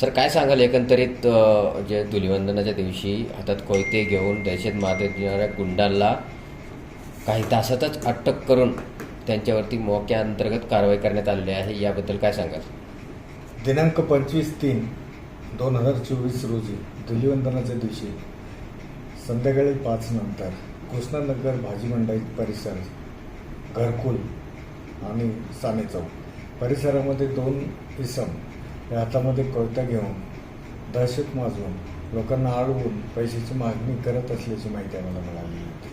Sir काय सांगाल एकंदरीत जे धुलिवंदनाच्या दिवशी हातात कोयते घेऊन दहशत मारत येणाऱ्या गुंडांना काही तासातच अटक करून त्यांच्यावरती मोक्या अंतर्गत कारवाई करण्यात आलेली आहे याबद्दल काय सांगाल? दिनांक पंचवीस तीन दोन हजार चोवीस रोजी धुलिवंदनाच्या दिवशी संध्याकाळी पाच नंतर कृष्णानगर भाजी मंडई परिसर घरकुल आणि साने चौक. परिसरामध्ये दोन इसम हे हातामध्ये कोयता घेऊन दहशत माजवून लोकांना अडवून पैशाची मागणी करत असल्याची माहिती आम्हाला मिळाली होती.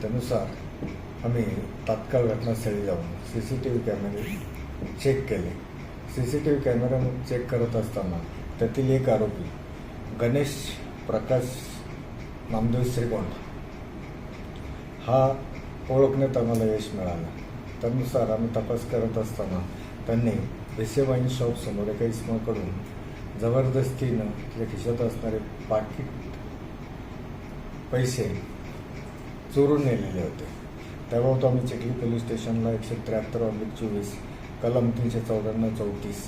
त्यानुसार आम्ही तात्काळ घटनास्थळी जाऊन सी सी टी व्ही कॅमेरे चेक केले. C C T V camera check करत असताना त्यातील एक आरोपी गणेश प्रकाश नामदेव श्रीगोंड. हा ओळखण्यात आम्हाला यश मिळालं. त्यानुसार आम्ही तपास करत असताना त्यांनी एसे शॉप समोर एका इसमाकडून जबरदस्तीनं तिच्या खिशात असणारे पाकिट पैसे चोरून नेलेले होते. त्याबाबत आम्ही चिखली पोलीस स्टेशनला एकशे त्र्याहत्तर ऑब्लिक चोवीस कलम तीनशे चौऱ्याण्णव चौतीस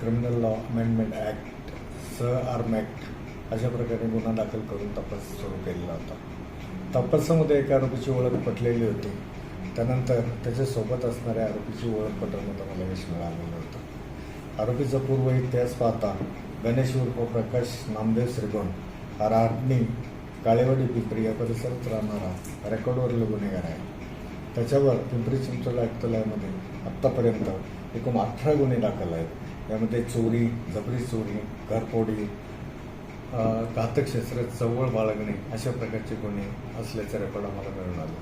क्रिमिनल लॉ अमेंडमेंट ॲक्ट सह आर्म ॲक्ट अशा प्रकारे गुन्हा दाखल करून तपास सुरू केलेला होता. तपासामध्ये एका आरोपीची ओळख पटलेली होती. त्यानंतर त्याच्यासोबत असणाऱ्या आरोपीची ओळख पटवण्यात आम्हाला यश मिळालेलं होतं आरोपीचा पूर्व इतिहास पाहता गणेश उर्फ प्रकाश नामदेव श्रीगोण हा राहणी काळेवाडी पिंपरी या परिसरात राहणारा रेकॉर्डवरील गुन्हेगार आहे. त्याच्यावर पिंपरी चिंचवड आयुक्तालयामध्ये आत्तापर्यंत एकूण अठरा गुन्हे दाखल आहेत. यामध्ये चोरी जबरी चोरी घरफोडी घातक शस्त्र चवळ बाळगणे अशा प्रकारचे गुन्हे असल्याचं रेकॉर्ड आम्हाला मिळून आलं.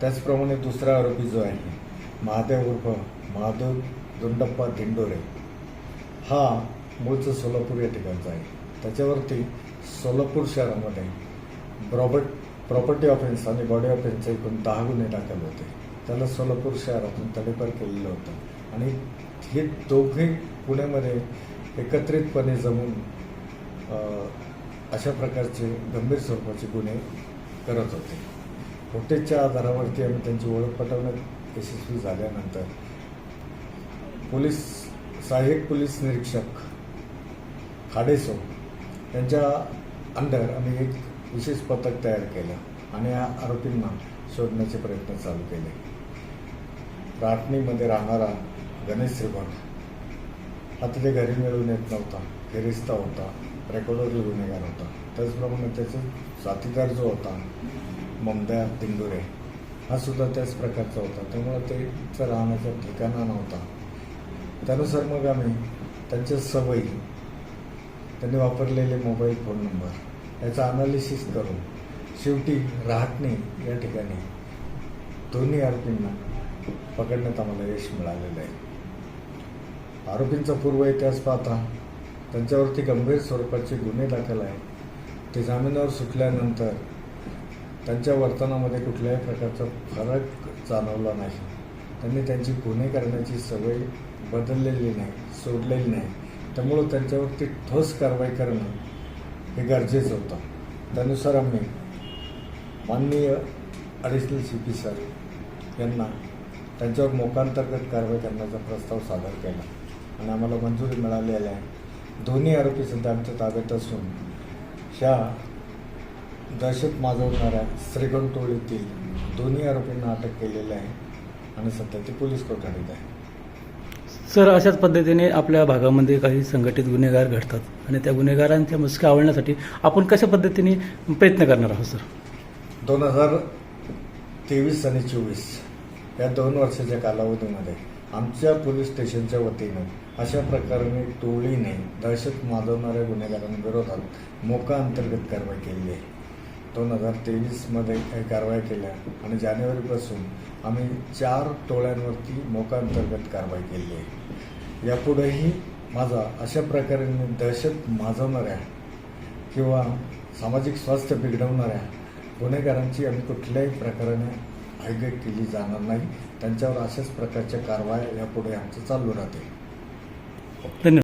त्याचप्रमाणे दुसरा आरोपी जो आहे महादेव उर्फ महादेव दुंडप्पा दिंडोरे हा मूळचं सोलापूर या ठिकाणचा आहे. त्याच्यावरती सोलापूर शहरामध्ये प्रॉपर्ट प्रॉपर्टी ऑफेन्स आणि बॉडी ऑफेन्सचे एकूण दहा गुन्हे दाखल होते. त्याला सोलापूर शहरातून तडेपार केलेलं होतं. आणि हे दोघे पुण्यामध्ये एकत्रितपणे जमून अशा प्रकारचे गंभीर स्वरूपाचे गुन्हे करत होते. फुटेजच्या आधारावरती आम्ही त्यांची ओळख पटवण्यात यशस्वी झाल्यानंतर पोलीस सहाय्यक पोलीस निरीक्षक खाडेसो यांच्या अंडर आम्ही एक विशेष पथक तयार केलं आणि या आरोपींना शोधण्याचे प्रयत्न चालू केले. राटणीमध्ये राहणारा गणेश श्रीगोंड हा तिथे घरी मिळून येत नव्हता फेरिस्ता होता रेकॉर्डवरील गुन्हेगार होता. त्याचप्रमाणे त्याचे साथीदार जो होता ममदा दिंडोरे. हा सुद्धा त्याच प्रकारचा होता. त्यामुळे त्याचं राहण्याचा ठिकाणा नव्हता. त्यानुसार मग आम्ही त्यांच्या सवयी त्यांनी वापरलेले मोबाईल फोन नंबर याचा अनालिसिस करून शेवटी राहटणे या ठिकाणी दोन्ही आरोपींना पकडण्यात आम्हाला यश मिळालेलं आहे. आरोपींचा पूर्व इतिहास पाहता त्यांच्यावरती गंभीर स्वरूपाचे गुन्हे दाखल आहेत. ते जामिनावर सुटल्यानंतर त्यांच्या वर्तनामध्ये कुठल्याही प्रकारचा फरक जाणवला नाही. त्यांनी त्यांची गुन्हे करण्याची सवय बदललेली नाही सोडलेली नाही. त्यामुळं त्यांच्यावरती ठोस कारवाई करणं हे गरजेचं होतं. त्यानुसार आम्ही माननीय अडिशनल सी पी सर यांना त्यांच्यावर मोकांतर्गत कारवाई करण्याचा प्रस्ताव सादर केला. आणि आम्हाला मंजुरी मिळालेली आहे. दोन्ही आरोपी सध्या आमच्या ताब्यात असून ह्या दहशत माजवणाऱ्या श्रीगण टोळीतील दोन्ही आरोपींना अटक केलेली आहे आणि सध्या ते पोलीस कोठडीत आहे. सर अशाच पद्धतीने आपल्या भागामध्ये काही संघटित गुन्हेगार घडतात आणि त्या गुन्हेगारांच्या मुसक्या आवळण्यासाठी आपण कशा पद्धतीने प्रयत्न करणार आहोत सर? दोन हजार तेवीस आणि चोवीस या दोन वर्षाच्या कालावधीमध्ये आमच्या पोलीस स्टेशनच्या वतीनं अशा प्रकारे टोळीने दहशत माजवणाऱ्या गुन्हेगारांविरोधात मोका अंतर्गत कारवाई केली आहे. दोन हजार तेवीसमध्ये कारवाई केल्या आणि जानेवारीपासून आम्ही चार टोळ्यांवरती मोकांतर्गत कारवाई केली आहे. यापुढेही माझा अशा प्रकारे दहशत माजवणाऱ्या किंवा सामाजिक स्वास्थ्य बिघडवणाऱ्या गुन्हेगारांची आम्ही कुठल्याही प्रकाराने हायगेट केली जाणार नाही. त्यांच्यावर अशाच प्रकारच्या कारवाया यापुढे आमचं चालू राहते. धन्यवाद.